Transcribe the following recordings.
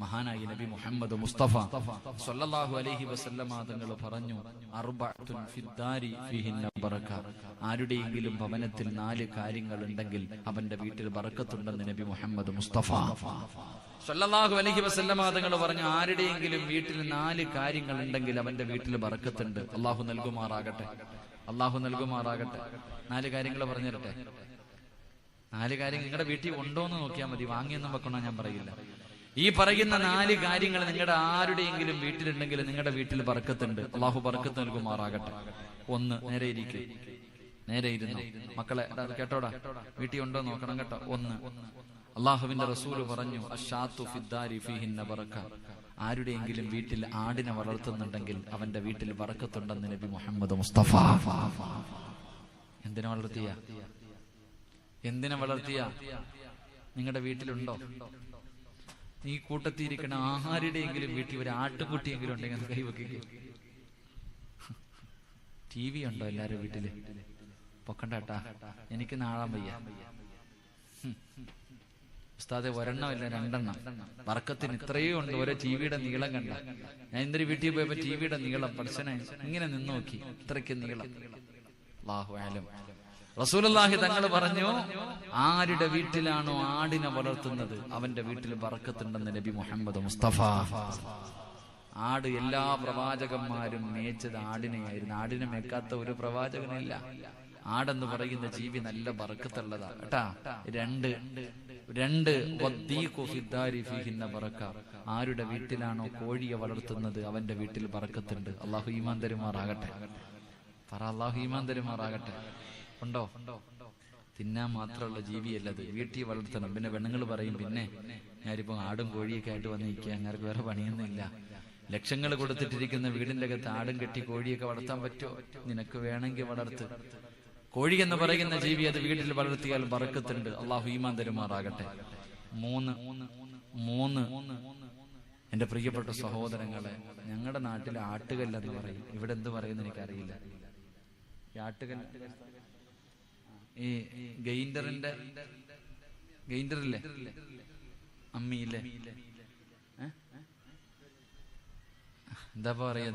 മഹാനായി നബി മുഹമ്മദ് മുസ്തഫ സല്ലല്ലാഹു അലൈഹി വസല്ലമ തങ്ങൾ പറഞ്ഞു അർബഅത്തുൻ ഫിദ്ദാരി ഫീഹിന്ന ബറക ആരുടെയെങ്കിലും ഭവനത്തിൽ നാല് കാര്യങ്ങൾ ഉണ്ടെങ്കിൽ അവന്റെ വീട്ടിൽ ബറക്കത്തുണ്ടെന്ന് നബി മുഹമ്മദ് മുസ്തഫ. സല്ലല്ലാഹു അലൈഹി വസല്ലമ തങ്ങൾ പറഞ്ഞു ആരുടെയെങ്കിലും വീട്ടിൽ നാല് കാര്യങ്ങൾ ഉണ്ടെങ്കിൽ അവന്റെ വീട്ടിൽ ബറക്കത്തുണ്ട്. അള്ളാഹു നൽകുമാറാകട്ടെ. അള്ളാഹു നൽകുമാറാകട്ടെ. നാല് കാര്യങ്ങൾ പറഞ്ഞു തരട്ടെ നാല് കാര്യം നിങ്ങളുടെ വീട്ടിൽ ഉണ്ടോ എന്ന് നോക്കിയാൽ മതി. വാങ്ങിയൊന്നും വെക്കണോ ഞാൻ പറയില്ല. ഈ പറയുന്ന നാല് കാര്യങ്ങൾ നിങ്ങളുടെ ആരുടെയെങ്കിലും വീട്ടിലുണ്ടെങ്കിൽ നിങ്ങളുടെ വീട്ടിൽ പറക്കത്തുണ്ട് അള്ളാഹു പറക്കത്ത് നൽകുമാറാകട്ടെ. ഒന്ന് നേരെ ഇരിക്കും. നേരെ ഇരുന്നു. മക്കളെ കേട്ടോടാ? വീട്ടിൽ ഉണ്ടോ നോക്കണം കേട്ടോ. ഒന്ന് അള്ളാഹുവിന്റെ റസൂൽ പറഞ്ഞു ഫിദ്ദാരി ഫീഹിന്ന ആരുടെയെങ്കിലും വീട്ടിൽ ആടിനെ വളർത്തുന്നുണ്ടെങ്കിൽ അവന്റെ വീട്ടിൽ വറക്കത്തുണ്ടെന്ന് നബി മുഹമ്മദ് മുസ്തഫ. എന്തിനെ വളർത്തിയ? എന്തിനെ വളർത്തിയ? നിങ്ങളുടെ വീട്ടിലുണ്ടോ? ഈ കൂട്ടത്തിയിരിക്കണ ആരുടെയെങ്കിലും വീട്ടിൽ ഒരു ആട്ടുകുട്ടിയെങ്കിലും ഉണ്ടെങ്കിൽ കൈവക്കുക ടി വി ഉണ്ടോ എല്ലാരും വീട്ടിൽ? പൊക്കണ്ടാട്ടാ എനിക്ക് നാളാൻ വയ്യ. ഉസ്താദെ ഒരെണ്ണമല്ല രണ്ടെണ്ണം. വർക്കത്തിന് ഇത്രയും ഉണ്ട് ഓരോ ടി വിയുടെ നീളം കണ്ട. ഞാൻ ഇന്നലെ വീട്ടിൽ പോയപ്പോ ടി വിയുടെ നീളം പഠിച്ചനെ ഇങ്ങനെ നിന്ന് നോക്കി. ഇത്രയ്ക്ക് നീളം. അല്ലാഹു ആലം റസൂലുള്ളാഹി തങ്ങൾ പറഞ്ഞു ആരുടെ വീട്ടിലാണോ ആടിനെ വളർത്തുന്നത് അവന്റെ വീട്ടിൽ വറക്കത്തുണ്ടെന്ന് നബി മുഹമ്മദ് മുസ്തഫ. ആട് എല്ലാ പ്രവാചകന്മാരും മേച്ചത് ആടിനെയായിരുന്നു. ആടിനെ മേക്കാത്ത ഒരു പ്രവാചകനില്ല. ആടെന്ന് പറയുന്ന ജീവി നല്ല വറക്കത്തുള്ളതാണ് കേട്ടാ? രണ്ട് രണ്ട് ആരുടെ വീട്ടിലാണോ കോഴിയെ വളർത്തുന്നത് അവന്റെ വീട്ടിൽ പറക്കത്തുണ്ട് അള്ളാഹു ഈമാൻ പറ അള്ളാഹു ഈമാൻ ഉണ്ടോ? തിന്നാൻ മാത്രമുള്ള ജീവിയല്ലത് വീട്ടിൽ വളർത്തണം. പിന്നെ പെണ്ണുങ്ങൾ പറയും പിന്നെ ഞാനിപ്പോ ആടും കോഴിയൊക്കെ ആയിട്ട് വന്ന് നിൽക്കുക അങ്ങനെ വേറെ പണിയൊന്നുമില്ല. ലക്ഷങ്ങൾ കൊടുത്തിട്ടിരിക്കുന്ന വീടിന്റെ അകത്ത് ആടും കെട്ടി കോഴിയൊക്കെ വളർത്താൻ പറ്റുമോ? നിനക്ക് വേണമെങ്കിൽ വളർത്ത്. കോഴി എന്ന് പറയുന്ന ജീവി അത് വീട്ടിൽ വളർത്തിയാൽ വറക്കത്തുണ്ട്. അള്ളാഹു ഈമാൻ തരുമാറാകട്ടെ. മൂന്ന് മൂന്ന്. എന്റെ പ്രിയപ്പെട്ട സഹോദരങ്ങളെ ഞങ്ങളുടെ നാട്ടിൽ ആട്ടുകല്ലെന്ന് പറയും. ഇവിടെ എന്ത് പറയുന്നു എനിക്കറിയില്ല. ആട്ടുകല്ല് ഈ ഗെയിൻഡറിന്റെ ഗെയിൻഡറില്ലേ അമ്മിയില്ലേ? എന്താ പറയാ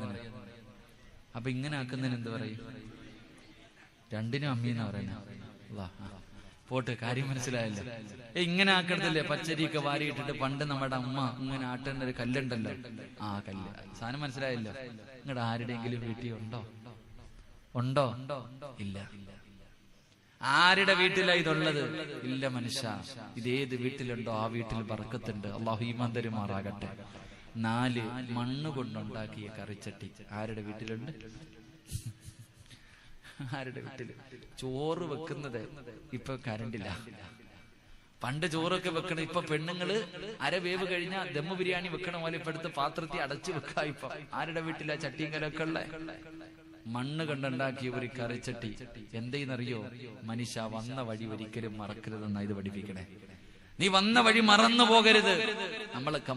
അപ്പൊ ഇങ്ങനെ ആക്കുന്നതിന് എന്ത് പറയും? രണ്ടിനും അമ്മി എന്നാ പറയുന്നത് പോട്ട് കാര്യം മനസ്സിലായല്ലോ. ഏ ഇങ്ങനെ ആക്കണ്ടല്ലേ പച്ചരിയൊക്കെ വാരിയിട്ടിട്ട് പണ്ട് നമ്മുടെ അമ്മ ഇങ്ങനെ ആട്ടേണ്ട ഒരു കല്ലുണ്ടല്ലോ. ആ കല്ല്. സാധനം മനസ്സിലായല്ലോ? നിങ്ങളുടെ ആരുടെയെങ്കിലും വീട്ടിൽ ഉണ്ടോ? ഉണ്ടോ? ഇല്ല. ആരുടെ വീട്ടിലാ ഇതുള്ളത്? ഇല്ല മനുഷ്യ. ഇതേത് വീട്ടിലുണ്ടോ ആ വീട്ടിൽ പറക്കത്തുണ്ട് അള്ളാഹു ഈമാൻ തരുമാറാകട്ടെ. നാല് മണ്ണ് കൊണ്ടുണ്ടാക്കിയ കറിച്ചട്ടി. ആരുടെ വീട്ടിലുണ്ട്? ആരുടെ വീട്ടിൽ? ചോറ് വെക്കുന്നത് ഇപ്പൊ കരണ്ടില്ല പണ്ട് ചോറൊക്കെ വെക്കണം ഇപ്പൊ പെണ്ണുങ്ങൾ അരവേവ് കഴിഞ്ഞാൽ ദമ്മു ബിരിയാണി വെക്കണ പോലെ ഇപ്പൊ എടുത്ത് പാത്രത്തിൽ അടച്ചു വെക്കാം ഇപ്പൊ. ആരുടെ വീട്ടിലാ ചട്ടിയും കലൊക്കെ ഉള്ള? മണ്ണ് കണ്ടുണ്ടാക്കിയ ഒരു കറിച്ചട്ടി. എന്തെന്നറിയോ? മനുഷ്യ വന്ന വഴി ഒരിക്കലും മറക്കരുതെന്നാ ഇത് പഠിപ്പിക്കണേ. നീ വന്ന വഴി മറന്നു പോകരുത്. നമ്മളൊക്കെ